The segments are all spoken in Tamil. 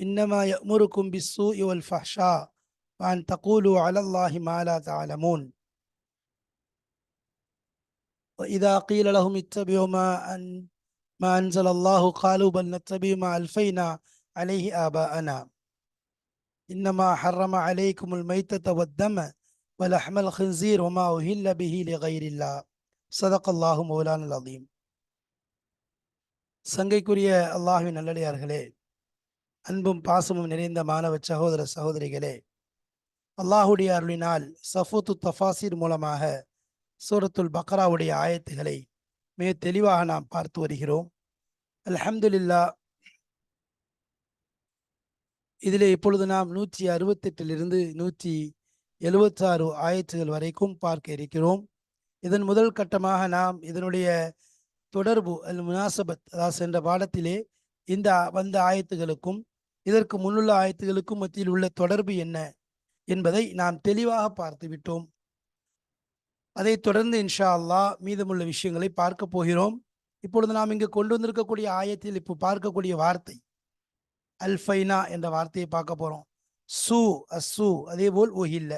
إنما يأمركم بالسوء والفحشاء وأن تقولوا على الله ما لا تعلمون وإذا قيل لهم اتبعوا ما أن ما أنزل الله قالوا بل نتبع ما ألفينا عليه آباءنا إنما حرم عليكم الميتة والدم ولحم الخنزير وما أهل به لغير الله صدق الله مولانا العظيم சங்கைக்குரிய அல்லாஹ்வின் நல்லடியார்களே அன்பும் பாசமும் நிறைந்த மாணவ சகோதர சகோதரிகளே அல்லாஹுடைய அருளினால் சஃபூத்து தஃபாசிர் மூலமாக சூரத்துல் பக்ராவுடைய ஆயத்துகளை மிக தெளிவாக நாம் பார்த்து வருகிறோம். அல்ஹம்துலில்லா இதிலே இப்பொழுது நாம் நூற்றி அறுபத்தெட்டிலிருந்து நூற்றி எழுபத்தாறு ஆயத்துகள் வரைக்கும் பார்க்க இருக்கிறோம். இதன் முதல் கட்டமாக நாம் இதனுடைய தொடர்பு அல் முனாசபத் அதாவது சென்ற பாடத்திலே இந்த வந்த ஆயத்துகளுக்கும் இதற்கு முன்னுள்ள ஆயத்துகளுக்கும் மத்தியில் உள்ள தொடர்பு என்ன என்பதை நாம் தெளிவாக பார்த்து விட்டோம் அதைத் தொடர்ந்து இன்ஷா அல்லாஹ் மீதமுள்ள விஷயங்களை பார்க்க போகிறோம். இப்பொழுது நாம் இங்கு கொண்டு வந்திருக்கக்கூடிய ஆயத்தில் இப்போ பார்க்கக்கூடிய வார்த்தை அல்ஃபைனா என்ற வார்த்தையை பார்க்க போறோம். சு அசு அதே போல் ஒஹில்ல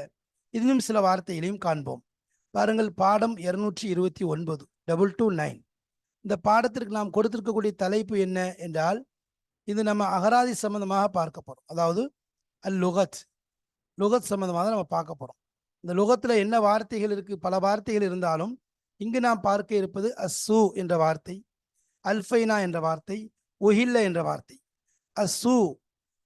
இன்னும் சில வார்த்தைகளையும் காண்போம். பாருங்கள் பாடம் இருநூற்றி இருபத்தி ஒன்பது டபுள் டூ நைன். இந்த பாடத்திற்கு நாம் கொடுத்திருக்கக்கூடிய தலைப்பு என்ன என்றால் இது நம்ம அகராதி சம்பந்தமாக பார்க்க போகிறோம் அதாவது அல் லுகத். லுகத் சம்பந்தமாக நம்ம பார்க்க போகிறோம் இந்த லுகத்தில் என்ன வார்த்தைகள் இருக்குது பல வார்த்தைகள் இருந்தாலும் இங்கு நாம் பார்க்க இருப்பது அஸ்ஸு என்ற வார்த்தை அல்ஃபைனா என்ற வார்த்தை ஒஹில்ல என்ற வார்த்தை. அஸ்ஸு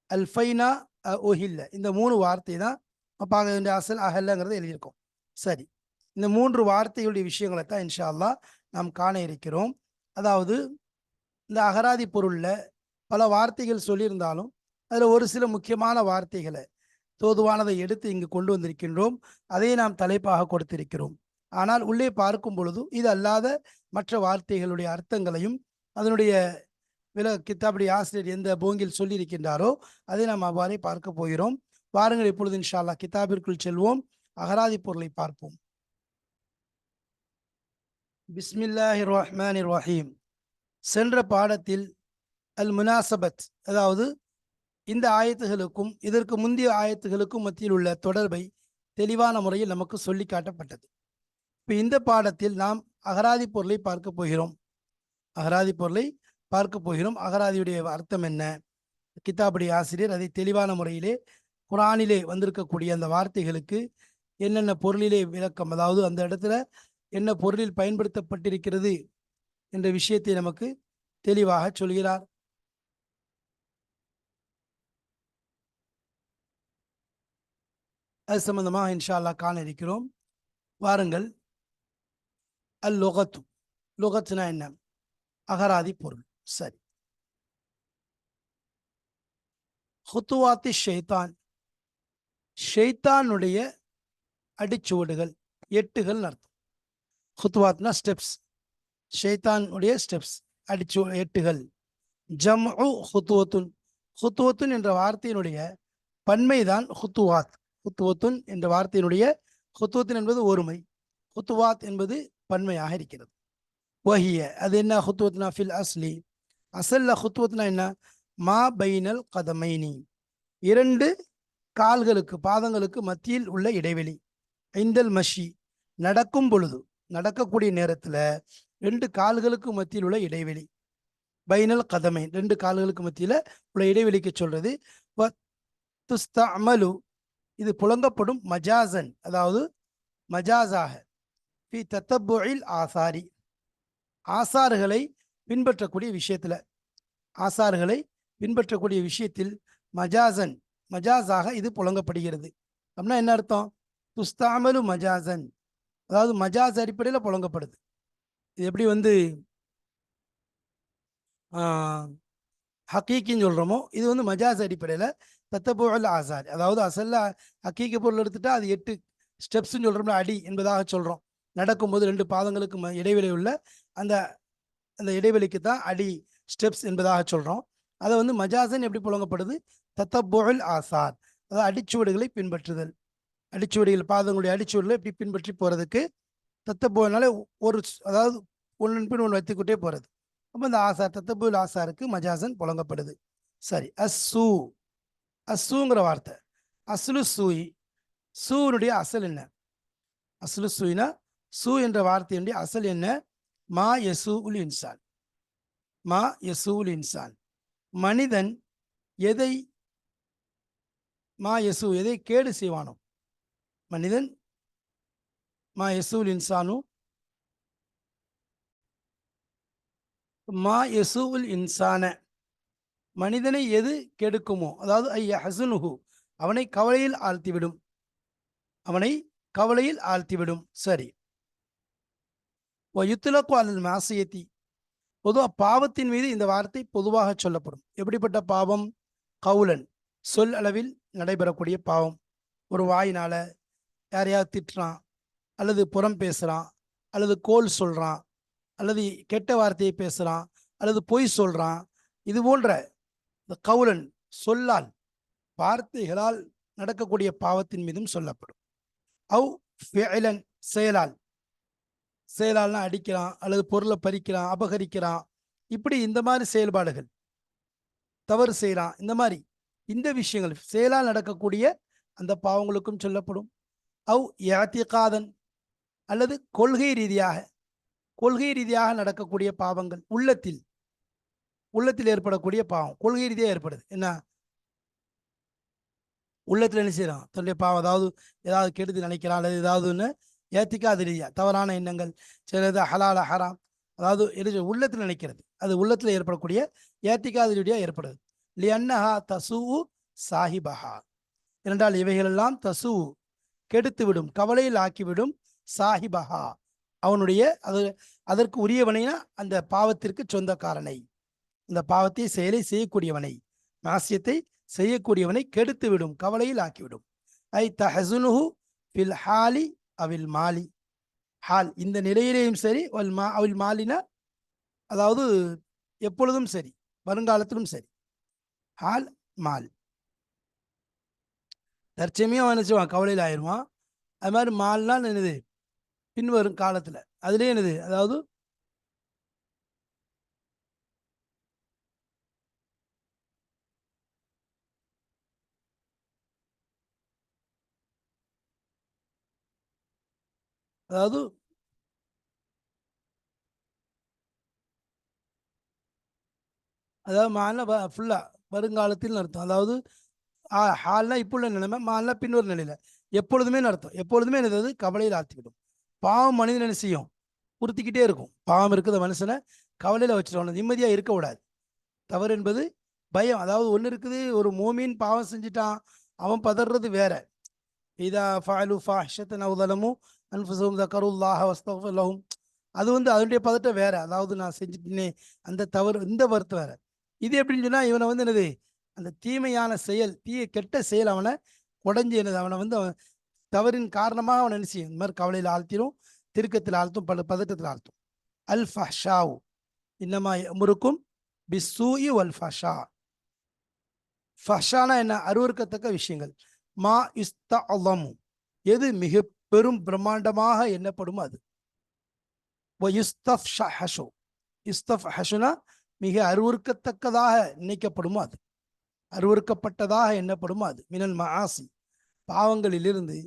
அல்ஃபைனா அ, ஒஹில்ல இந்த மூணு வார்த்தை தான் பார்க்க வேண்டிய அசல் அஹல்லங்கிறத எழுதியிருக்கோம். சரி. இந்த மூன்று வார்த்தைகளுடைய விஷயங்களை தான் இன்ஷா அல்லா நாம் காண இருக்கிறோம். அதாவது இந்த அகராதி பொருளில் பல வார்த்தைகள் சொல்லியிருந்தாலும் அதில் ஒரு சில முக்கியமான வார்த்தைகளை தோதுவானதை எடுத்து இங்கு கொண்டு வந்திருக்கின்றோம். அதை நாம் தலைப்பாக கொடுத்திருக்கிறோம். ஆனால் உள்ளே பார்க்கும் பொழுது இது அல்லாத மற்ற வார்த்தைகளுடைய அர்த்தங்களையும் அதனுடைய வில கித்தாபுடைய ஆசிரியர் எந்த போங்கில் சொல்லியிருக்கின்றாரோ அதை நாம் அவ்வாறே பார்க்க போகிறோம். வாருங்கள் இப்பொழுது இன்ஷா அல்லாஹ் கிதாபிற்குள் செல்வோம். அகராதி பொருளை பார்ப்போம். பிஸ்மில்லாஹிர் ரஹ்மான் ரஹீம். சென்ற பாடத்தில் அல் முனாசபத் அதாவது இந்த ஆயத்துகளுக்கும் இதற்கு முந்தைய ஆயத்துகளுக்கும் மத்தியில் உள்ள தொடர்பை தெளிவான முறையில் நமக்கு சொல்லி காட்டப்பட்டது. இப்போ இந்த பாடத்தில் நாம் அகராதி பொருளை பார்க்க போகிறோம். அகராதி பொருளை பார்க்க போகிறோம். அகராதியுடைய அர்த்தம் என்ன? கிதாபுடைய ஆசிரியர் அதை தெளிவான முறையிலே குரானிலே வந்திருக்கக்கூடிய அந்த வார்த்தைகளுக்கு என்னென்ன பொருளிலே விளக்கம் அதாவது அந்த இடத்துல என்ன பொருளில் பயன்படுத்தப்பட்டிருக்கிறது என்ற விஷயத்தை நமக்கு தெளிவாக சொல்கிறார். அது சம்பந்தமாக இன்ஷா அல்லாஹ் காண இருக்கிறோம் வாருங்கள். அல் லொகத்து லொகத்துனா என்ன? அகராதி பொருள். சரி. ஹுத்துவாத்தி ஷெய்தான் ஷெய்தானுடைய அடிச்சுவடுகள். எட்டுகள் அர்த்தம். ஹுத்துவாத்னா ஸ்டெப்ஸ். ஷெய்தானுடைய ஸ்டெப்ஸ். அடிச்சு எட்டுகள். ஜம் ஹுத்துவத்துன் ஹுத்துவத்துன் என்ற வார்த்தையினுடைய பன்மைதான் ஹுத்துவாத் ஹுத்துவத்துன் என்ற வார்த்தையினுடைய ஹுத்துவத்தின் என்பது ஒருமை. ஹுத்துவாத் என்பது பன்மையாக இருக்கிறது. வஹிய அது என்ன ஹுத்துவத்னா ஃபில் அஸ்லி? அசல்ல ஹுத்துவத்னா என்ன? மா பைனல் கதமைனி. இரண்டு கால்களுக்கு பாதங்களுக்கு மத்தியில் உள்ள இடைவெளி. ஐந்தல் மஷி நடக்கும் பொழுது நடக்கக்கூடிய நேரத்தில் ரெண்டு கால்களுக்கு மத்தியில் உள்ள இடைவெளி. பைனல் கதமை ரெண்டு கால்களுக்கு மத்தியில் உள்ள இடைவெளிக்கு சொல்றது வ துஸ்தஅமலு இது புழங்கப்படும் மஜாசன் அதாவது மஜாசாக ஃபி தத்தபொழில் ஆசாரி. ஆசாறுகளை பின்பற்றக்கூடிய விஷயத்தில் ஆசாறுகளை பின்பற்றக்கூடிய விஷயத்தில் மஜாசன் மஜாஸாக இது புழங்கப்படுகிறது. அப்படின்னா என்ன அர்த்தம்? துஸ்தாமலு மஜாசன் அதாவது மஜாஸ் அடிப்படையில் புழங்கப்படுது. இது எப்படி வந்து ஹக்கீக்கின்னு சொல்கிறோமோ இது வந்து மஜாஸ் அடிப்படையில் தத்தபுல் ஆசார் அதாவது அசல்ல அக்கீக்க பொருள் எடுத்துட்டா அது எட்டு ஸ்டெப்ஸ்ன்னு சொல்கிறோம்ல அடி என்பதாக சொல்கிறோம் நடக்கும்போது ரெண்டு பாதங்களுக்கு ம- இடைவெளி உள்ள அந்த அந்த இடைவெளிக்கு தான் அடி ஸ்டெப்ஸ் என்பதாக சொல்கிறோம் அதை வந்து மஜாசன் எப்படி புழங்கப்படுது? தத்தபுல் ஆசார் அதாவது அடிச்சுவடுகளை பின்பற்றுதல். அடிச்சுவடிகள் பாதங்களுடைய அடிச்சுவடுகளை இப்படி பின்பற்றி போகிறதுக்கு தத்தபுனால ஒரு அதாவது ஒன்று பின் ஒன்று வைத்துக்கிட்டே போகிறது அப்போ இந்த ஆசார் தத்தபுல் ஆசாருக்கு மஜாசன் புழங்கப்படுது. சரி அஸ்ஸூ அசுங்கிற வார்த்தை. அசுலு சூய். சூனுடைய அசல் என்ன? அசுலு சூயினா சூ என்ற வார்த்தையினுடைய அசல் என்ன? மா யசு உல் இன்சான். மா யசு உல் இன்சான். மனிதன் எதை மா எசு எதை கேடு செய்வானோ? மனிதன் மா யசூல் இன்சானு? மா யசூல் இன்சான. மனிதனை எது கெடுக்குமோ அதாவது ஐய ஹசுனுஹு அவனை கவலையில் ஆழ்த்திவிடும். அவனை கவலையில் ஆழ்த்திவிடும். சரி. யுத்துலக்கோ அல்லது மாசியத்தி. பொதுவாக பாவத்தின் மீது இந்த வார்த்தை பொதுவாக சொல்லப்படும். எப்படிப்பட்ட பாவம்? கவுலன். சொல் அளவில் நடைபெறக்கூடிய பாவம். ஒரு வாயினால யாரையாவது திட்டுறான் அல்லது புறம் பேசுகிறான் அல்லது கோல் சொல்கிறான் அல்லது கெட்ட வார்த்தையை பேசுகிறான் அல்லது பொய் சொல்கிறான் இது போன்ற இந்த கவுலன் சொல்லால் வார்த்தைகளால் நடக்கக்கூடிய பாவத்தின் மீதும் சொல்லப்படும். அவ் ஃபேலன் செயலால். செயலால்னா அடிக்கிறான் அல்லது பொருளை பறிக்கிறான் அபகரிக்கிறான். இப்படி இந்த மாதிரி செயல்பாடுகள். தவறு செய்கிறான் இந்த மாதிரி. இந்த விஷயங்கள் செயலால் நடக்கக்கூடிய அந்த பாவங்களுக்கும் சொல்லப்படும். அவ் யாத்திகாதன் அல்லது கொள்கை ரீதியாக கொள்கை ரீதியாக நடக்கக்கூடிய பாவங்கள் உள்ளத்தில் உள்ளத்தில் ஏற்படக்கூடிய பாவம் கொள்கை ரீதியாக ஏற்படுது. என்ன? உள்ளத்தில் என்ன செய்யறான்? தன்னுடைய பாவம் அதாவது ஏதாவது கெடுத்து நினைக்கிறான் அல்லது ஏதாவது ஒன்று ஏத்திக்காத ரீதியா தவறான எண்ணங்கள் சிலது ஹலால ஹராம். அதாவது எது உள்ளத்தில் நினைக்கிறது. அது உள்ளத்தில் ஏற்படக்கூடிய ஏத்திக்காத ரீதியாக ஏற்படுது. லியன்னஹா தசூ சாஹிபஹா. இரண்டால் இவைகளெல்லாம் தசூ கெடுத்து விடும் கவலையில் ஆக்கிவிடும் சாஹிபஹா. அவனுடைய அது அதற்கு உரியவனைனா அந்த பாவத்திற்கு சொந்தக்காரனை. இந்த பாவத்தை செயலை செய்யக்கூடியவனை நாசியத்தை செய்யக்கூடியவனை கெடுத்து விடும் கவலையில் ஆக்கிவிடும். ஐ தஹசுனுஹு ஃபில் ஹாலி அவில் மாலி. ஹால் இந்த நிலையிலேயும் சரி அவள் மா அவள் மாலினா அதாவது எப்பொழுதும் சரி வருங்காலத்திலும் சரி. ஹால் மால். தற்சமயம் அவன் கவலையில் ஆயிடுவான். அது மாதிரி மால்னால் என்னது? பின்வரும் காலத்தில். அதுலேயே என்னது? அதாவது அதாவது அதாவது மால்னா ஃபுல்லாக வருங்காலத்தில் அர்த்தம். அதாவது ஹால்னா இப்போ உள்ள நிலைமை மால்னா பின்வரும் நிலையில். எப்பொழுதுமே அர்த்தம். எப்பொழுதுமே என்னது கவலையில் ஆழ்த்திவிடும் பாவம் மனிதன் என்ன செய்யும்? உறுத்திக்கிட்டே இருக்கும். பாவம் இருக்கிற மனுஷனை கவலையில் வச்சுருவாங்க நிம்மதியாக இருக்கக்கூடாது தவறு என்பது பயம். அதாவது ஒன்று இருக்குது ஒரு மோமீன் பாவம் செஞ்சுட்டான். அவன் பதறது வேற. இதா ஃபாலு ஃபாஹ்ஷத்தன் அவுதலமு அன்புசவும் தக்கருல்லாஹ வஸ்தஃபுல்லஹும் அது வந்து அதனுடைய பதட்டம் வேற. அதாவது நான் செஞ்சுட்டேனே அந்த தவறு இந்த வருத்தம் வேற. இது எப்படின்னு சொன்னால் இவனை வந்து என்னது? அந்த தீமையான செயல் தீய கெட்ட செயல் அவனை உடஞ்சி என்னது? அவனை வந்து அவன் தவறின் காரணமாக அவன் நினைச்சு இந்த மாதிரி கவலையில் ஆழ்த்திடும் திருக்கத்தில் ஆழ்த்தும் பல பதட்டத்தில் ஆழ்த்தும். அல் ஃபஹ்ஷாவு. இன்னமா முறுக்கும் பிஸ்ஸூஇ வல் ஃபஷா ஃபஷானா என்ன? அருவருக்கத்தக்க விஷயங்கள். மா இஸ்தஅலமு எது மிக பெரும் பிரம்மாண்டமாக எண்ணப்படும் அது. யுஸ்தஃப்ஷஹஷு. இஸ்தஃப்ஹஷுனா மிக அருவறுக்கத்தக்கதாக நினைக்கப்படுமோ அது. அருவறுக்கப்பட்டதாக எண்ணப்படும் அது. மினல் மஆசி. பாவங்களிலிருந்து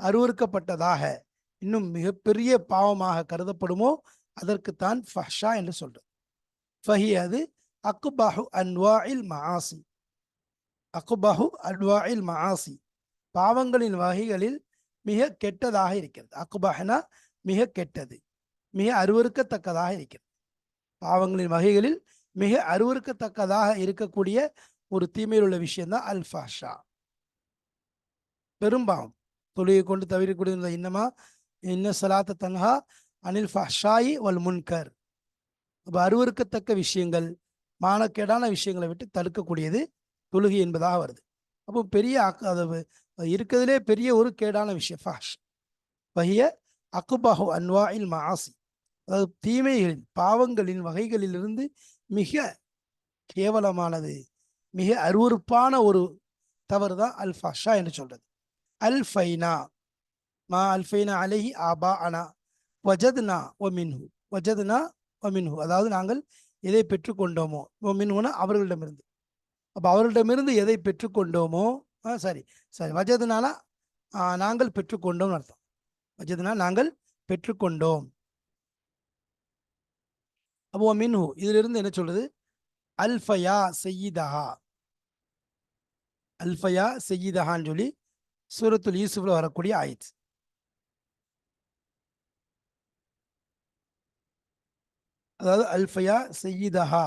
அருவறுக்கப்பட்டதாக இன்னும் மிகப்பெரிய பாவமாக கருதப்படுமோ அதற்குத்தான் ஃபஹ்ஷா என்று சொல்றது. ஃபஹி அது அக்குபாஹு அன்வாயில் மஆசி. அக்குபாஹு அன்வாயில் மஆசி. பாவங்களின் வகைகளில் மிக கெட்டதாக இருக்கிறது. அக்குபாஹனா மிக கெட்டது. மிக அருவருக்கத்தக்கதாக இருக்கிறது. பாவங்களின் வகைகளில் மிக அருவருக்கத்தக்கதாக இருக்கக்கூடிய ஒரு தீமையில் உள்ள விஷயம்தான் அல்ஃபாஷா பெரும்பாவம் தொழுகை கொண்டு தவிரக்கூடிய இன்னமா? இன்ன சலாத்த தன்ஹா அனில் ஃபாஷாயி வல் முன்கர். இப்போ அருவருக்கத்தக்க விஷயங்கள் மானக்கேடான விஷயங்களை விட்டு தடுக்கக்கூடியது தொழுகை என்பதாக வருது. அப்போ பெரிய அக்- அது இருக்கிறதுலே பெரிய ஒரு கேடான விஷயம் ஃபாஷ் வஹிய அக்குபாஹு அன்வாயில் மாசி அதாவது தீமைகளின் பாவங்களின் வகைகளிலிருந்து மிக கேவலமானது மிக அருவருப்பான ஒரு தவறு தான் அல் ஃபாஷா என்று சொல்றது. அல் ஃபைனா மா அல் ஃபைனா அலஹி ஆபா அனா வஜத்னா ஒ மின்ஹு. வஜத்னா ஒ மின்ஹு. அதாவது நாங்கள் எதை பெற்றுக்கொண்டோமோ ஒ மின்ஹுனா அவர்களிடமிருந்து. அப்போ அவர்களிடமிருந்து எதை பெற்றுக்கொண்டோமோ சரி. சரி வஜதுனால நாங்கள் பெற்றுக்கொண்டோம்னு அர்த்தம். வஜதுனா நாங்கள் பெற்றுக்கொண்டோம். அப்போ மின்ஹூ மின்ஹு இதிலிருந்து என்ன சொல்றது அல்ஃபயா செய்யிதஹா அல்ஃபயா செய்யிதஹான்னு சொல்லி சூரத்துல் யூசுஃப்ல வரக்கூடிய ஆயித். அதாவது அல்ஃபயா செய்யிதஹா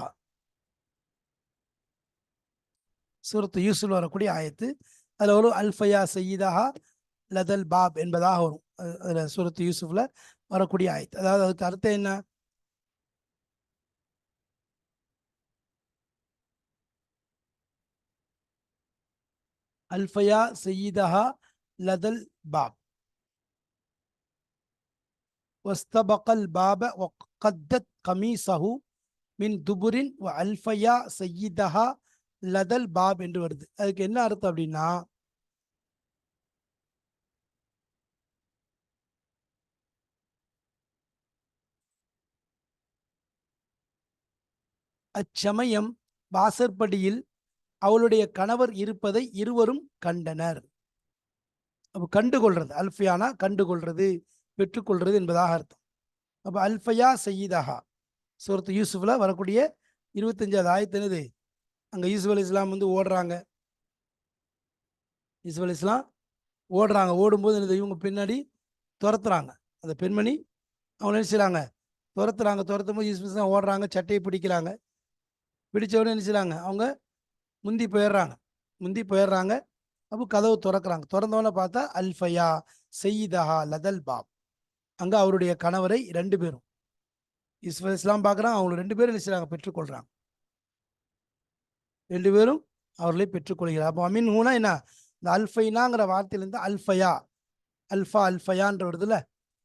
சூரத்து யூசுஃப்ல வரக்கூடிய ஆயத்து அதில் வரும் அல்ஃபயா செய்யிதஹா லதல் பாப் என்பதாக வரும் அது- அதுல சூரத்து யூசுஃப்ல வரக்கூடிய ஆயத்து அதாவது அதுக்கு அர்த்தம் என்ன அல்ஃபயா செய்யிதஹா லதல் பாப் واستبق الباب وقدت قميصه من دبر وألفيا سيدها லதல் பாப் என்று வருது. அதுக்கு என்ன அர்த்தம் அப்படின்னா அச்சமயம் வாசற்படியில் அவளுடைய கணவர் இருப்பதை இருவரும் கண்டனர். அப்போ கண்டுகொள்றது அல்ஃபியானா கண்டுகொள்றது பெற்றுக்கொள்றது என்பதாக அர்த்தம். அப்போ அல்ஃபயா சயீதஹா. சூரத்து யூசுஃபில் வரக்கூடிய இருபத்தஞ்சாவது ஆயத்தினது அங்கே யூசுப் அலி இஸ்லாம் வந்து ஓடுறாங்க. யூசுப் அலி இஸ்லாம் ஓடுறாங்க. ஓடும்போது இந்த இவங்க பின்னாடி துரத்துறாங்க. அந்த பெண்மணி அவங்க என்ன துரத்துறாங்க. துரத்தும் போது யூசுப் இஸ்லாம் ஓடுறாங்க. சட்டையை பிடிக்கிறாங்க. பிடிச்சவனே உடனே அவங்க முந்தி போயிடுறாங்க. முந்தி போயிடுறாங்க. அப்போ கதவு திறக்கிறாங்க. திறந்தவொடனே பார்த்தா அல்ஃபயா செய்தஹா லதல் பாப். அங்கே அவருடைய கணவரை ரெண்டு பேரும். யூசுப் இஸ்லாம் பார்க்குறாங்க அவங்க ரெண்டு பேரும் என்ன பெற்றுக்கொள்கிறாங்க ரெண்டு பேரும் அவர்களை பெற்றுக்கொள்கிறார் அப்போ அமீன் ஹூனா என்ன? இந்த அல்ஃபைனாங்கிற வார்த்தையிலேருந்து அல்ஃபயா அல்ஃபா அல்ஃபயான்ற வருதுல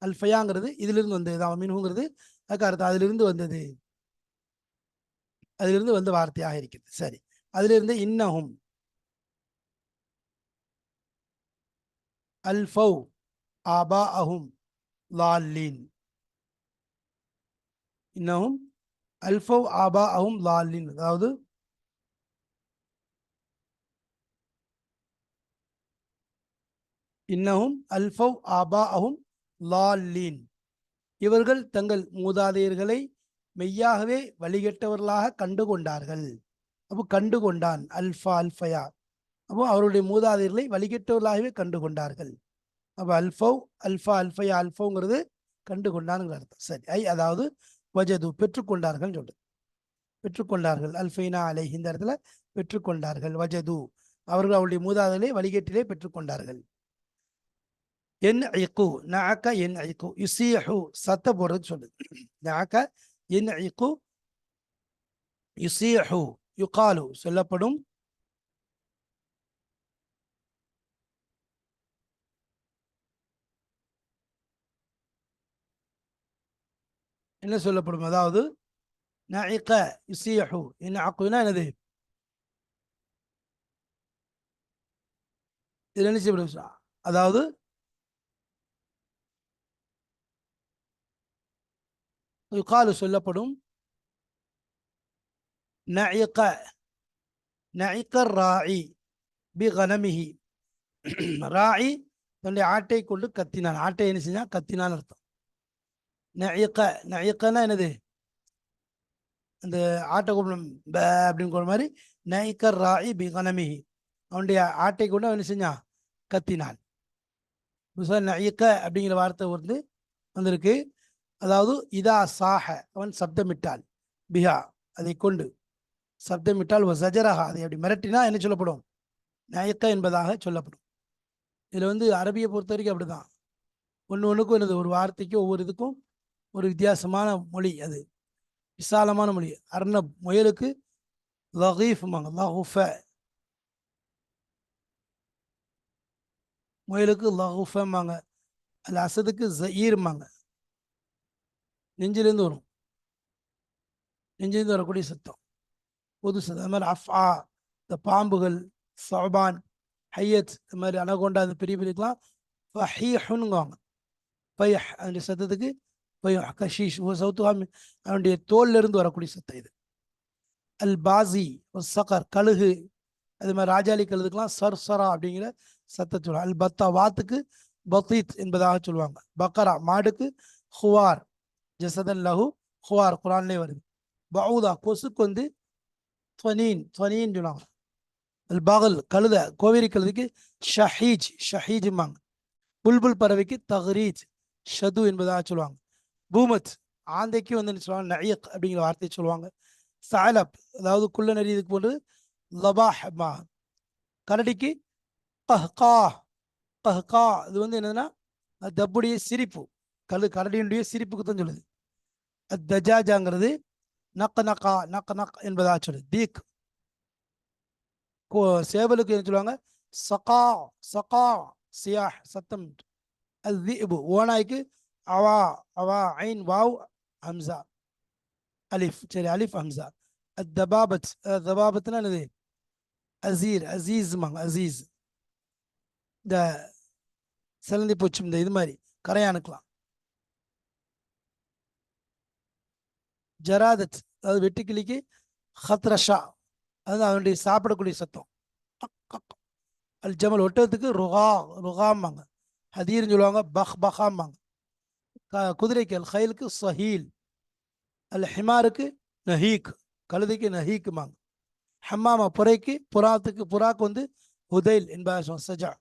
அல்ஃபயாங்கிறது இதிலிருந்து வந்தது தான் அமீன்ஹுங்கிறது அதுக்கு அர்த்தம் அதிலிருந்து வந்தது. அதிலிருந்து வந்த வார்த்தையாக இருக்கிறது. சரி. அதிலிருந்து இன்னஹும். அல்ஃபௌ ஆபா அஹும் லால்லீன். இன்னஹும். அல்ஃபௌ ஆபா அஹும் லால்லீன். அதாவது இன்னஹும் அல்ஃபவ் ஆபா அஹும் லால்லீன். இவர்கள் தங்கள் மூதாதையர்களை மெய்யாகவே வழிகட்டவர்களாக கண்டு கொண்டார்கள் அப்போ கண்டு கொண்டான் அல்ஃபா அல்ஃபயா. அப்போ அவருடைய மூதாதையர்களை வழிகட்டவர்களாகவே கண்டு கொண்டார்கள் அப்போ அல்ஃபவ் அல்ஃபா அல்ஃபயா அல்ஃபோங்கிறது கண்டு கொண்டானுங்கிற அர்த்தம். சரி ஐ அதாவது வஜது பெற்றுக்கொண்டார்கள் சொல்றது. பெற்றுக்கொண்டார்கள் அல்ஃபைனா அலை இந்த இடத்துல பெற்றுக்கொண்டார்கள் வஜது. அவர்கள் அவருடைய மூதாதையிலே வழிகட்டிலே பெற்றுக்கொண்டார்கள். என் ஐக்கு நாக்க என் ஐக்கு யுசீஹு சத்த போடுறது சொல்லுது. நாக்க என் ஐக்கு யுசீஹு யுகாலு சொல்லப்படும். என்ன சொல்லப்படும்? அதாவது நாயிக்க யுசீஹு என்ன ஆக்குனா என்னது? இதில் என்ன செய்யப்படும்? அதாவது யுகாலு சொல்லப்படும் நஇக நஇக ராயி பி கனமிஹி ராயி தன்னுடைய ஆட்டை கொண்டு கத்தினான். ஆட்டை என்ன செஞ்சா கத்தினான் அர்த்தம். நஇக நஇகன்னா என்னது? அந்த ஆட்டை கூப்பிடும் ப அப்படின்னு கொண்ட மாதிரி நஇக ராயி பி கனமிஹி அவனுடைய ஆட்டை கொண்டு அவன் என்ன செஞ்சான்? கத்தினான். நஇக அப்படிங்கிற வார்த்தை வந்து வந்திருக்கு. அதாவது இதா சாஹ அவன் சப்தமிட்டால் பிஹா அதை கொண்டு. சப்தமிட்டால் சஜரஹா அதை அப்படி மிரட்டினா என்ன சொல்லப்படும்? நயக்கா என்பதாக சொல்லப்படும். இதில் வந்து அரபியை பொறுத்த வரைக்கும் அப்படிதான். ஒன்று ஒன்றுக்கும் என்னது ஒரு வார்த்தைக்கும் ஒவ்வொரு இதுக்கும் ஒரு வித்தியாசமான மொழி அது. விசாலமான மொழி. அர்ணப் முயலுக்கு லகீஃப்மாங்க லகுஃப. முயலுக்கு லகுஃபம்பாங்க. அது அசதுக்கு ஜஈர்மாங்க நெஞ்சிலேருந்து வரும். நெஞ்சிலேருந்து வரக்கூடிய சத்தம். பொது சத்தம். அது மாதிரி அஃப்ஆ இந்த பாம்புகள் சபான் ஹையத் இந்த மாதிரி அனகொண்டா அந்த பெரிய பெரியக்கெல்லாம் ஃபஹீஹுன்னுங்குவாங்க பையஹ் அதனுடைய சத்தத்துக்கு பையஹ் கஷீஷ் சவுத்துஹாமி அவனுடைய தோல்லிருந்து வரக்கூடிய சத்தம் இது. அல் பாசி சகர் கழுகு அது மாதிரி ராஜாளி கழுதுக்கெல்லாம் சர் சரா அப்படிங்கிற சத்தத்தை சொல்லுவாங்க. அல் பத்தா வாத்துக்கு பத்தீத் என்பதாக சொல்லுவாங்க. பக்கரா மாடுக்கு ஹுவார். ஜசதன் லஹு ஹுவார் குரான்லேயே வருது பவுதா கொசுக்கு வந்து துவனீன் துவனீன் சொல்லுவாங்க அல் பகல் கழுத கோவேரி கழுதைக்கு ஷஹீஜ் ஷஹீஜ்மாங்க புல்புல் பறவைக்கு தஹ்ரீஜ் ஷது என்பதாக சொல்லுவாங்க பூமத் ஆந்தைக்கு வந்து என்ன சொல்லுவாங்க நயக் அப்படிங்கிற வார்த்தையை சொல்லுவாங்க சாலப் அதாவது குள்ள நெறி இதுக்கு போன்று லபாஹ்மா கரடிக்கு கஹ்கா கஹ்கா இது வந்து என்னதுன்னா தப்புடைய சிரிப்பு கழு கரடியினுடைய சிரிப்புக்கு தான் சொல்லுது அது தஜாஜாங்கிறது நக்க நக்கா நக்க நக் என்பதா சொல்லு தீக் கோ- சேவலுக்கு என்ன சொல்லுவாங்க? சகா சகா சியாஹ் சத்தம் அது தீபு ஓனாய்க்கு அவா அவா ஐன் வாவ் ஹம்சா அலிஃப் சரி அலிஃப் ஹம்சா அது தபாபத் தபாபத்னா என்னது அசீர் அசீஸ் மாங்க அசீஸ் இந்த சிலந்தி பூச்சி இந்த இது மாதிரி கரையானுக்கலாம் ஜராதத் அதாவது வெட்டுக்கிளிக்கு ஹத்ரஷா அது அவனுடைய சாப்பிடக்கூடிய சத்தம். அல் ஜமல் ஒட்டகத்துக்கு ருஹா ருஹாம்பாங்க. ஹதீர்னு சொல்லுவாங்க பஹ் பஹாம்பாங்க. க- குதிரைக்கு அல் ஹயலுக்கு சஹீல். அல் ஹிமாருக்கு நஹீக் கழுதைக்கு நஹீக்குமாங்க ஹம்மாமா புறைக்கு புறாத்துக்கு புறாக்கு வந்து உதைல் என்பதாக சஜா.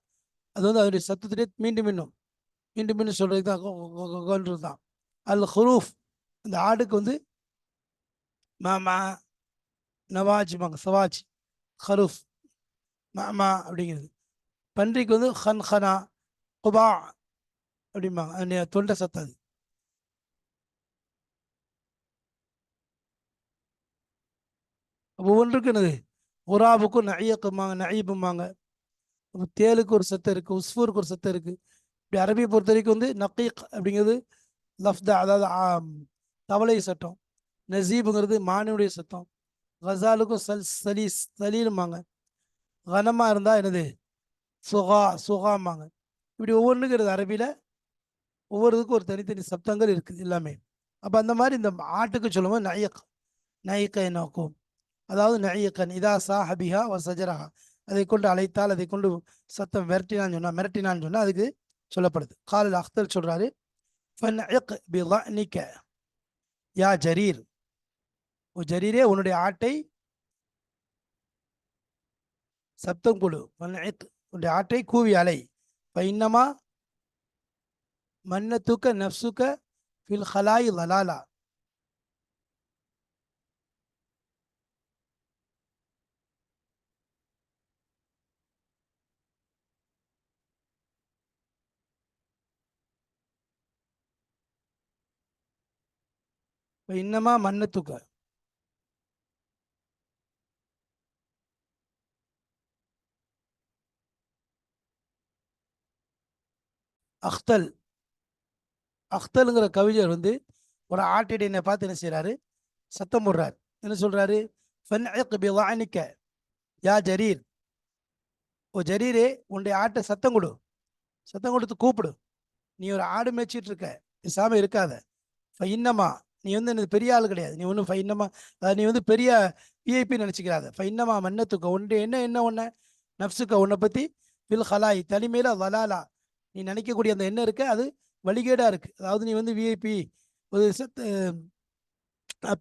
அது வந்து அதனுடைய சத்தத்திலே மீண்டும் மீண்டும் மீண்டும் மீண்டும் சொல்கிறது தான் தான் அல் ஹுரூஃப் அந்த ஆடுக்கு வந்து மாமா நவாஜ்மாங்க சவாஜ் ஹரூஃப் மாமா அப்படிங்கிறது. பன்றிக்கு வந்து ஹன் ஹனா குபா அப்படிம்பாங்க. தொண்டை சத்தாது. அது ஒவ்வொன்றுக்கும் என்னது? உராபுக்கும் நயக்குமாங்க நயீபுமாங்க அப்போ தேலுக்கு ஒரு சத்தம் இருக்குது உஸ்ஃபூருக்கு ஒரு சத்தம் இருக்குது இப்படி அரபியை பொறுத்த வரைக்கும் வந்து நக்கீக் அப்படிங்கிறது லஃப்தா அதாவது தவளை சட்டம். நசீபுங்கிறது மானுடைய சத்தம். கசாலுக்கும் சல் சலி சலீலுமாங்க கனமாக இருந்தால் என்னது? சுகா சுகாமாங்க இப்படி ஒவ்வொன்றுக்கு இருக்குது அரபியில் ஒவ்வொரு இதுக்கும் ஒரு தனித்தனி சப்தங்கள் இருக்குது எல்லாமே. அப்போ அந்த மாதிரி இந்த ஆட்டுக்கு சொல்லும்போது நயக் நயிக்கை நோக்கும். அதாவது நயக்கன் இதா சா ஹபிஹா ஒரு சஜரஹா. அதை கொண்டு அழைத்தால் அதை கொண்டு சத்தம் விரட்டினான்னு சொன்னால் மிரட்டினான்னு சொன்னால் அதுக்கு சொல்லப்படுது. காலில் அख्தர் சொல்கிறாரு ஃபன் பி நிக்க யா ஜரீர். ஓ ஜரீரே உன்னுடைய ஆட்டை சப்தம் கொடு. உன்னுடைய ஆட்டை கூவி அலை. ஃபைன்னமா மன்னத்துக்க நப்சுக்க ஃபில் ஹலாய் லலாலா இன்னமா மன்னத்துக்க. அख्தல் அख्தலுங்கிற கவிஞர் வந்து ஒரு ஆட்டிடையனை பார்த்து என்ன செய்கிறாரு சத்தம் போடுறாரு. என்ன சொல்கிறாரு ஃபன்னிக்க யா ஜரீர். ஓ ஜரீரே உன்னுடைய ஆட்டை சத்தம் கொடு. சத்தம் கொடுத்து கூப்பிடு. நீ ஒரு ஆடு மேய்ச்சிட்டு இருக்க. பேசாம இருக்காத. ஃபைன்னமா நீ வந்து எனக்கு பெரிய ஆள் கிடையாது. நீ ஒன்றும் ஃபைன்னமா நீ வந்து பெரிய விஐபி நினச்சிக்கிறாத. ஃபைன்னமா மன்னத்துக்க உன்னுடைய என்ன என்ன ஒன்ன நப்சுக்க உன்னை பற்றி வில் ஹலாய் தனிமையில் வலாலா நீ நினைக்கக்கூடிய அந்த எண்ணம் இருக்கு அது வழிகேடா இருக்கு. அதாவது நீ வந்து விஐபி ஒரு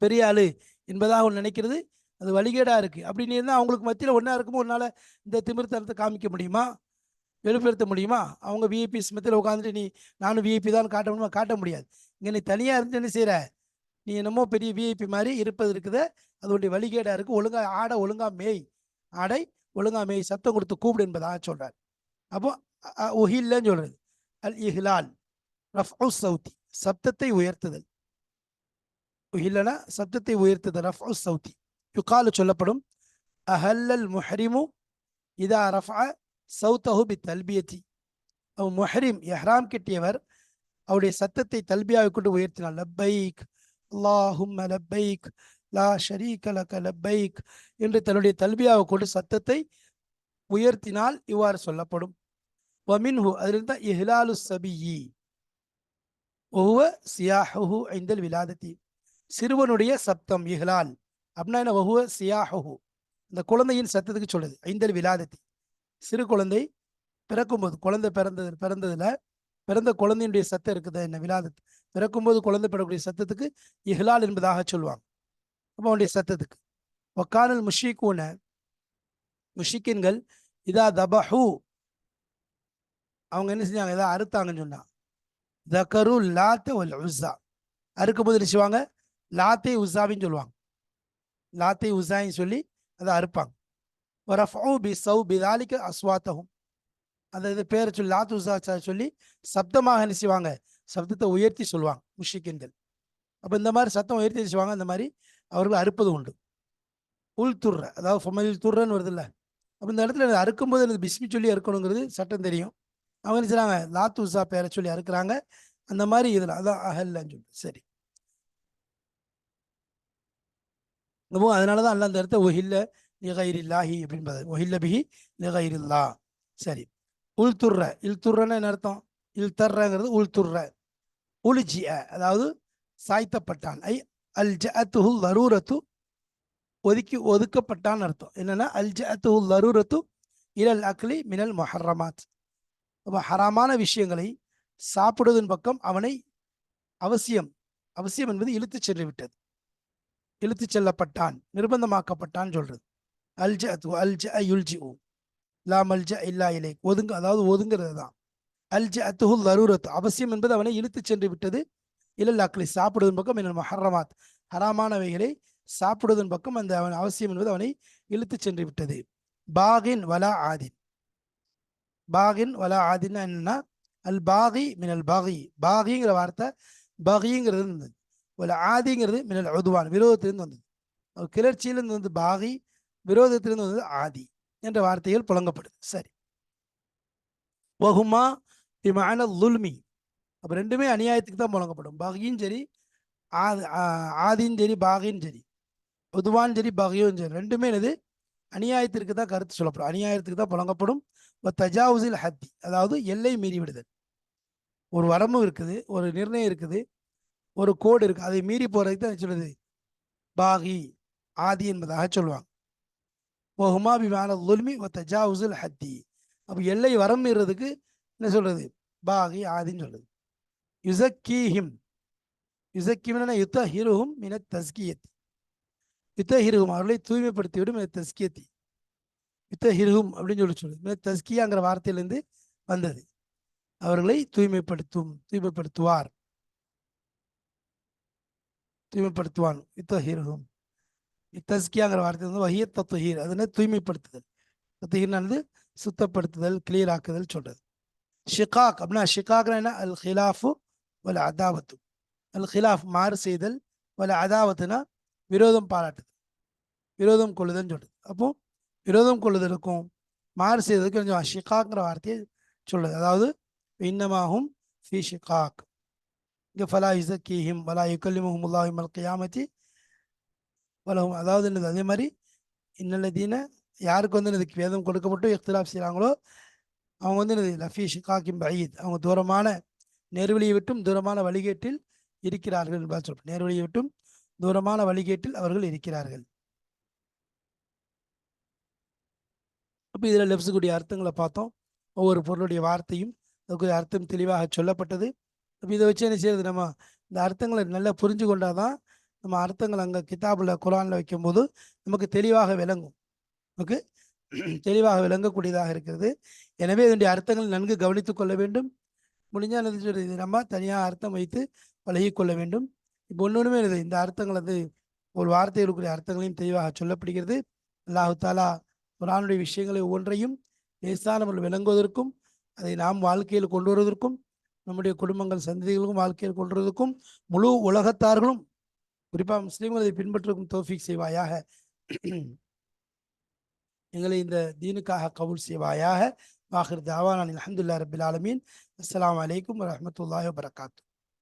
பெரிய ஆளு என்பதாக ஒன்று நினைக்கிறது அது வழிகேடா இருக்கு. அப்படி நீ இருந்தால் அவங்களுக்கு மத்தியில் ஒன்றா இருக்குமோ உன்னால இந்த திமிர்த்தனத்தை காமிக்க முடியுமா? வெளிப்படுத்த முடியுமா? அவங்க விஐபிஸ் மத்தியில் உட்காந்துட்டு நீ நானும் விஐபி தான் காட்ட முடியுமா? காட்ட முடியாது. இங்கே நீ தனியாக இருந்து என்ன செய்கிற நீ என்னமோ பெரிய விஐபி மாதிரி இருப்பது இருக்குது. அதோடைய உன்னுடைய வழிகேடா இருக்கு. ஒழுங்கா ஆடை ஒழுங்கா மேய். ஆடை ஒழுங்கா மேய். சத்தம் கொடுத்து கூப்பிடு என்பதாக சொல்றார். அப்போ உஹில்லன்னு சொல்றது. அல் இஹ்லால் ரஃபு சவுத்தி சப்தத்தை உயர்த்துதல். உஹில்லனா சப்தத்தை உயர்த்துதல் ரஃபு சவுத்தி யுகாலு சொல்லப்படும் அஹல்லல் முஹரிமு இதா ரஃபா சவுத்தஹு பி தல்பியத்தி அவ் முஹரிம் எஹ்ராம் கட்டியவர் அவருடைய சத்தத்தை தல்பியாவை கொண்டு உயர்த்தினார். லப்பைக் அல்லாஹும்ம லப்பைக் லா ஷரீக லக லப்பைக் என்று தன்னுடைய தல்பியாவை கொண்டு சத்தத்தை உயர்த்தினால் இவ்வாறு சொல்லப்படும். வமின்ஹு அதிலிருந்து இஹ்லாலு சபியி ஒவ்வொ சியாஹு ஐந்தல் விலாதத்தி சிறுவனுடைய சப்தம் இஹ்லால். அப்படின்னா என்ன? ஒவ்வொ சியாஹு இந்த குழந்தையின் சத்தத்துக்கு சொல்லுது. ஐந்தல் விலாதத்தி சிறு குழந்தை பிறக்கும்போது குழந்தை பிறந்தது பிறந்ததுல பிறந்த குழந்தையினுடைய சத்தம் இருக்குது என்ன? விலாதத்து பிறக்கும்போது குழந்தை பெறக்கூடிய சத்தத்துக்கு இஹ்லால் என்பதாக சொல்லுவாங்க. அப்போ அவனுடைய சத்தத்துக்கு. ஒக்கானல் முஷிக்கூன முஷிக்கின்கள் இதா தபஹூ. அவங்க என்ன செஞ்சாங்க? ஏதாவது அறுத்தாங்கன்னு சொன்னா தக்கரு லாத்த ஒல் உஸ்ஸா. அறுக்கும்போது என்ன செய்வாங்க? லாத்தே உஸ்ஸாவின்னு சொல்லுவாங்க. லாத்தே உஸாயின்னு சொல்லி அதை அறுப்பாங்க. வரஃபு பி சவு பிதாலிக்கு அஸ்வாத்தகும் அந்த இது பேரை சொல்லி லாத் உஸா சொல்லி சப்தமாக என்ன செய்வாங்க? சப்தத்தை உயர்த்தி சொல்லுவாங்க முஷிக்கின்கள். அப்போ இந்த மாதிரி சத்தம் உயர்த்தி செய்வாங்க? அந்த மாதிரி அவர்கள் அறுப்பது உண்டு. உள் அதாவது ஃபொமைல் துர்றன்னு வருது இல்லை அப்போ இந்த இடத்துல அறுக்கும்போது எனக்கு பிஸ்மி சொல்லி அறுக்கணுங்கிறது சட்டம் தெரியும். அவங்க என்ன செய்றாங்க லாத் பேரை சொல்லி அறுக்குறாங்க. அந்த மாதிரி இதில் அதான் அஹல்லன்னு சொல்லிட்டு. சரி. அப்போ அதனால தான் அல்ல அந்த இடத்த ஒஹில்ல நிகைரில்லாஹி அப்படின்றது ஒஹில்ல பிஹி நிகைரில்லா சரி. உள்துர்ற. இல்துர்றன்னு என்ன அர்த்தம்? இல்தர்றங்கிறது உள்துர்ற. உலிஜிய அதாவது சாய்த்தப்பட்டான். ஐ அல் ஜஅத்துஹுல் லரூரத்து ஒதுக்கி ஒதுக்கப்பட்டான்னு அர்த்தம். என்னன்னா அல் ஜஅத்துஹுல் லரூரத்து இலல் அக்லி மினல் மொஹர்ரமாத். அப்போ ஹராமான விஷயங்களை சாப்பிடுவதன் பக்கம் அவனை அவசியம் அவசியம் என்பது இழுத்துச் சென்று விட்டது. இழுத்துச் செல்லப்பட்டான் நிர்பந்தமாக்கப்பட்டான் சொல்றது. அல்ஜ அல்ஜ யுல்ஜி லா அல்ஜ இல்லா இலை. ஒதுங்க அதாவது ஒதுங்கிறது தான். அல்ஜ அத்துஹுல் லரூரத் அவசியம் என்பது அவனை இழுத்துச் சென்று விட்டது. இல்லல் அக்லி சாப்பிடுவதன் பக்கம் என்ன ஹரமாத் ஹராமானவைகளை சாப்பிடுவதன் பக்கம் அந்த அவன் அவசியம் என்பது அவனை இழுத்துச் சென்று விட்டது. பாகின் வலா ஆதின். பாகின் வலா ஆதின்னா என்னன்னா அல் பாகி மினல் பாகி. பாகிங்கிற வார்த்தை பகிங்கிறது இருந்தது ஒரு ஆதிங்கிறது மினல் உதுவான் விரோதத்திலிருந்து வந்தது. ஒரு கிளர்ச்சியிலிருந்து வந்து பாகி விரோதத்திலிருந்து வந்தது ஆதி என்ற வார்த்தைகள் புழங்கப்படுது சரி. வகுமா விமான லுல்மி. அப்போ ரெண்டுமே அநியாயத்துக்கு தான் புழங்கப்படும் பகியும் சரி ஆதி ஆதியும் சரி பாகியும் சரி. பொதுவான் சரி பகியும் சரி. ரெண்டுமே என்னது? அநியாயத்திற்கு தான் கருத்து சொல்லப்படும். அநியாயத்துக்கு தான் புழங்கப்படும் தஜாவுசில் ஹத்தி அதாவது எல்லை மீறி விடுதல். ஒரு வரம்பு இருக்குது ஒரு நிர்ணயம் இருக்குது ஒரு கோடு இருக்கு. அதை மீறி போறதுக்கு தான் சொல்லுது பாகி ஆதி என்பதாக சொல்லுவாங்க. ஓ ஹுமாபிமான லுல்மி ஒ தஜாவுசுல் ஹத்தி அப்போ எல்லை வரம்புறதுக்கு என்ன சொல்றது? பாகி ஆதின்னு சொல்லுது யுசக்கீஹிம் யுசக்கிம்னா யுத்த ஹிருஹும் மின தஸ்கியத்தி யுத்த ஹிருஹும் அவர்களை தூய்மைப்படுத்திவிடும் மின தஸ்கியத்தி யுத்தஹிருகும் அப்படின்னு சொல்லி சொல்லுது தஸ்கியாங்கிற வார்த்தையிலிருந்து வந்தது. அவர்களை தூய்மைப்படுத்தும் தூய்மைப்படுத்துவார். தூய்மைப்படுத்துவான். யுத்தஹீரகும் தஸ்கியாங்கிற வார்த்தை வந்து வஹிய தத்துஹீர். அதுனா தூய்மைப்படுத்துதல். தத்துஹீர்னானது சுத்தப்படுத்துதல் கிளியர் ஆக்குதல் சொல்றது. ஷிகாக் அப்படின்னா ஷிகாக்னா என்ன? அல் ஹிலாஃபு வல அதாவத்து. அல் ஹிலாஃப் மாறு செய்தல் வல அதாவத்துனா விரோதம் பாராட்டுதல். விரோதம் கொள்ளுதல்னு சொல்றது. அப்போ விரோதம் கொள்ளுதலுக்கும் மாறு செய்ததுக்கு கொஞ்சம் ஷிகாக்ங்கிற வார்த்தையை சொல்லுது அதாவது இன்னமாகும் ஃபி ஷிகாக். இங்கே ஃபலா இசக்கீஹிம் வலா யுக்கல்லிமுஹும் அல்லாஹிம் கியாமத்தி வலஹும். அதாவது என்னது? அதே மாதிரி இன்னல்லதீன யாருக்கு வந்து இதுக்கு வேதம் கொடுக்கப்பட்டு இஃப்திலாப் செய்கிறாங்களோ அவங்க வந்து என்னது? லஃபி ஷிகாக்கிம் பயீத் அவங்க தூரமான நேர்வழியை விட்டும் தூரமான வழிகேட்டில் இருக்கிறார்கள் என்பதாக சொல்றோம் நேர்வழியை விட்டும் தூரமான வழிகேட்டில் அவர்கள் இருக்கிறார்கள். அப்போ இதில் லெப்ஸுக்குரிய அர்த்தங்களை பார்த்தோம். ஒவ்வொரு பொருளுடைய வார்த்தையும் அதுக்குரிய அர்த்தம் தெளிவாக சொல்லப்பட்டது. அப்போ இதை வச்சு என்ன செய்யறது? நம்ம இந்த அர்த்தங்களை நல்லா புரிஞ்சு கொண்டாதான் நம்ம அர்த்தங்கள் அங்கே கிதாபில் குரானில் வைக்கும்போது நமக்கு தெளிவாக விளங்கும். நமக்கு தெளிவாக விளங்கக்கூடியதாக இருக்கிறது. எனவே இதனுடைய அர்த்தங்கள் நன்கு கவனித்து கொள்ள வேண்டும். முடிஞ்சால் என்ன இது நம்ம தனியாக அர்த்தம் வைத்து பழகிக்கொள்ள வேண்டும். இப்போ ஒன்று ஒன்றுமே இந்த அர்த்தங்கள் அது ஒரு வார்த்தைகளுக்குரிய அர்த்தங்களையும் தெளிவாக சொல்லப்படுகிறது. அல்லாஹு தாலா குரானுடைய விஷயங்களை ஒவ்வொன்றையும் லேசான விளங்குவதற்கும் அதை நாம் வாழ்க்கையில் கொண்டு வருவதற்கும் நம்முடைய குடும்பங்கள் சந்ததிகளுக்கும் வாழ்க்கையில் கொண்டு வருவதற்கும் முழு உலகத்தார்களும் குறிப்பாக முஸ்லீம்கள் அதை பின்பற்றுவதற்கும் தோஃபிக் செய்வாயாக. எங்களை இந்த தீனுக்காக கவுல் செய்வாயாக. வாஹிர் தாவானான் அஹமதுல்லா ரபில் ஆலமீன். அஸ்லாம் அலைக்கும் வரஹ்மத்துல்லாஹி வபரகாத்து.